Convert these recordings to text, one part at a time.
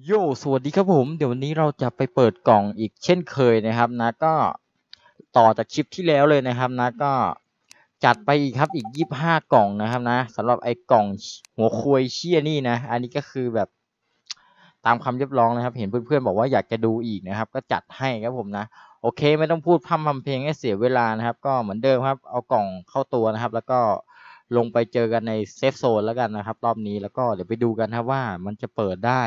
โยสวัสดีครับผม เดี๋ยววันนี้เราจะไปเปิดกล่องอีกเช่นเคยนะครับนะก็ต่อจากคลิปที่แล้วเลยนะครับนะก็จัดไปอีกครับอีกยี่ห้ากล่องนะครับนะสำหรับไอ้กล่องหัวควยเชี่ยนี่นะ อันนี้ก็คือแบบตามคำเรียบร้องนะครับ เห็นเพื่อนๆบอกว่าอยากจะดูอีกนะครับ ก็จัดให้ครับผมนะ โอเค ไม่ต้องพูดพร่ำทำเพลงให้เสียเวลานะครับ ก็เหมือนเดิมครับ เอากล่องเข้าตัวนะครับ แล้วก็ลงไปเจอกันในเซฟโซนแล้วกันนะครับ รอบนี้แล้วก็เดี๋ยวไปดูกันครับว่ามันจะเปิดได้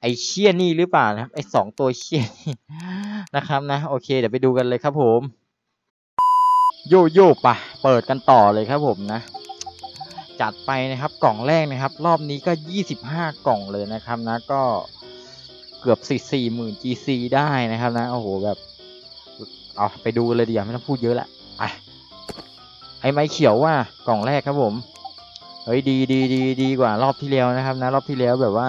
ไอเชี่ยนี่หรือเปล่านะครับไอสองตัวเชี่ยนี่นะครับนะโอเค เดี๋ยวไปดูกันเลยครับผม โยโย่ปะเปิดกันต่อเลยครับผมนะ จัดไปนะครับกล่องแรกนะครับ รอบนี้ก็ 25 กล่องเลยนะครับนะก็เกือบ4 4หมื่น GC ได้นะครับนะโอ้โหแบบเอาไปดูเลยดีกว่าไม่ต้องพูดเยอะละไปไอไม้เขียวว่ากล่องแรกครับผมเฮ้ยดีดีดีดีกว่ารอบที่แล้วนะครับนะ รอบที่แล้วแบบว่า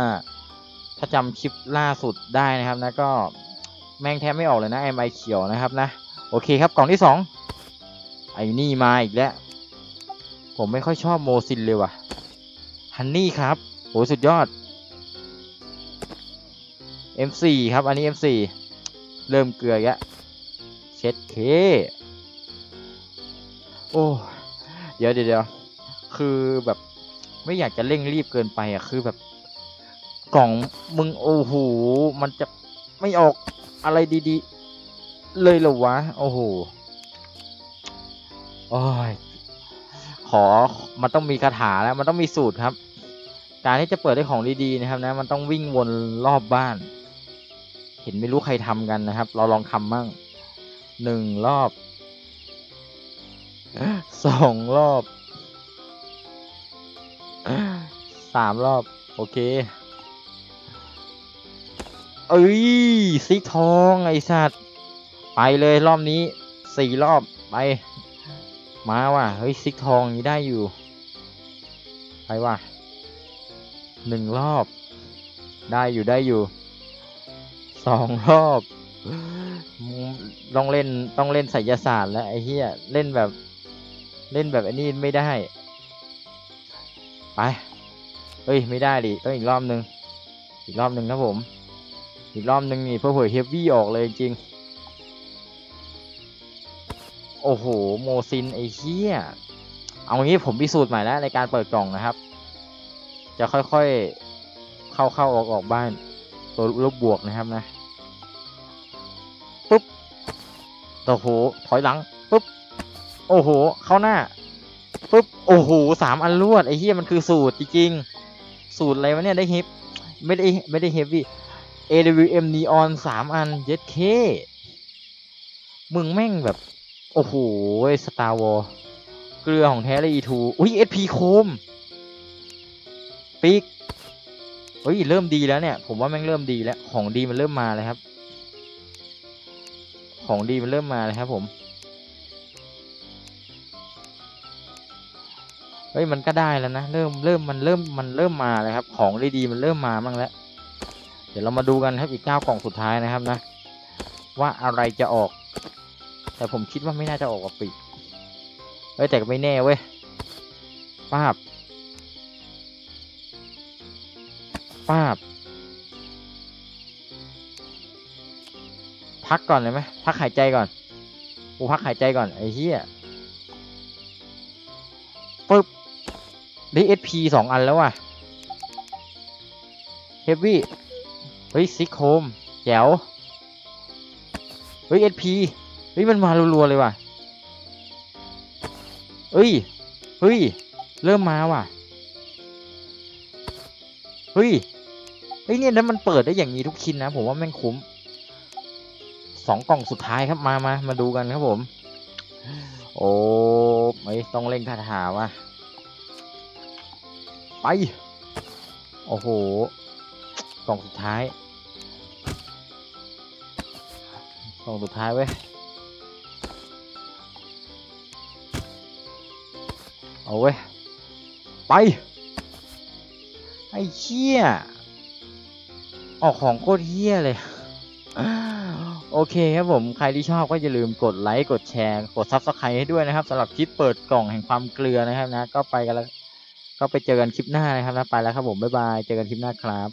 ถ้าจำคลิปล่าสุดได้นะครับนะก็แม่งแทบไม่ออกเลยนะไอไมเขียวนะครับนะ โอเคครับกล่องที่สองไอ้นี่มาอีกแล้ว ผมไม่ค่อยชอบโมซินเลยว่ะฮันนี่ครับโหสุดยอด M4 ครับ อันนี้ M4 เริ่มเกลือแกเช็ดเค โอ้เดี๋ยวเดี๋ยวเดี๋ยวคือแบบไม่อยากจะเร่งรีบเกินไปอะ คือแบบ กล่องมึงโอ้โหมันจะไม่ออกอะไรดีๆ เลยเหรอวะ โอ้โหโอ้ยขอมันต้องมีคาถาแล้วมันต้องมีสูตรครับ การที่จะเปิดได้ของดีๆนะครับนะ มันต้องวิ่งวนรอบบ้าน เห็นไม่รู้ใครทำกันนะครับ เราลองทำมั่งหนึ่งรอบสองรอบสามรอบ โอเค เอ้ยซิกทองไอสัตว์ไปเลยรอบนี้สี่รอบไป มาว่ะเฮ้ยซิกทองนี้ได้อยู่ ไปว่ะหนึ่งรอบ ได้อยู่ได้อยู่สองรอบต้องเล่นต้องเล่นไสยศาสตร์แล้วไอ้เหี้ยเล่นแบบ เล่นแบบไอ้นี่ไม่ได้ ไปเฮ้ยไม่ได้ดิต้องอีกรอบนึง อีกรอบนึงครับผม อีกรอบนึงนี่เพื่อเผยเฮฟวี่ออกเลยจริง โอ้โห โมซินไอ้เหี้ย เอางี้ผมพิสูจน์ใหม่แล้วในการเปิดกล่องนะครับ จะค่อยๆ เข้าเข้าออกออกบ้าน ตัวลบบวกนะครับนะ ปุ๊บโอ้โห ถอยหลัง ปุ๊บ โอ้โห เข้าหน้า ปุ๊บ โอ้โห สามอันรวดไอ้เหี้ยมันคือสูตรจริงๆสูตรอะไรวะเนี่ยได้เฮฟไม่ได้ไม่ได้เฮฟวี่ AWM Neon สามอันเย็ดเคมึงแม่งแบบ โอ้โหสตาร์วอลเกลือของแท้เลยอีทูอุ้ย SP โคมปีกเฮ้ยเริ่มดีแล้วเนี่ย ผมว่าแม่งเริ่มดีแล้ว ของดีมันเริ่มมาเลยครับ ของดีมันเริ่มมาเลยครับผมเฮ้ยมันก็ได้แล้วนะเริ่มเริ่มมันเริ่มมันเริ่มมาเลยครับ ของดีๆมันเริ่มมาบ้างแล้ว เดี๋ยวเรามาดูกันครับอีกเก้ากล่องสุดท้ายนะครับนะ ว่าอะไรจะออก แต่ผมคิดว่าไม่น่าจะออกกับปีกเฮ้ยแต่ก็ไม่แน่เว้ยป้าบป้าบพักก่อนเลยไหมพักหายใจก่อนกูพักหายใจก่อนไอ้เหี้ยปึ๊บได้เอสพีสองอันแล้วว่ะเฮฟวี่ เฮ้ยซิกโฮมแจ๋วเฮ้ยเอสพีเฮ้ยมันมารัวๆเลยว่ะเฮ้ยเฮ้ยเริ่มมาว่ะเฮ้ยเฮ้ยเนี่ยแล้วมันเปิดได้อย่างนี้ทุกชิ้นนะ ผมว่าแม่งคุ้มสองกล่องสุดท้ายครับมามามาดูกันครับผม โอ้ไม่ต้องเล่นคาถาว่ะไป โอ้โห ล่องสุดท้ายกล่องสุดท้ายเว้ยเอาเว้ยไป ไอ้เชี่ยออกของโคตรเฮี้ยเลยโอเคครับผม ใครที่ชอบก็อย่าลืมกดไลค์ กดแชร์ กดซับสไครต์ให้ด้วยนะครับสำหรับคลิปเปิดกล่องแห่งความเกลือนะครับนะ ก็ไปกันแล้ว ก็ไปเจอกันคลิปหน้านะครับนะ ไปแล้วครับผม บ๊ายบาย เจอกันคลิปหน้าครับ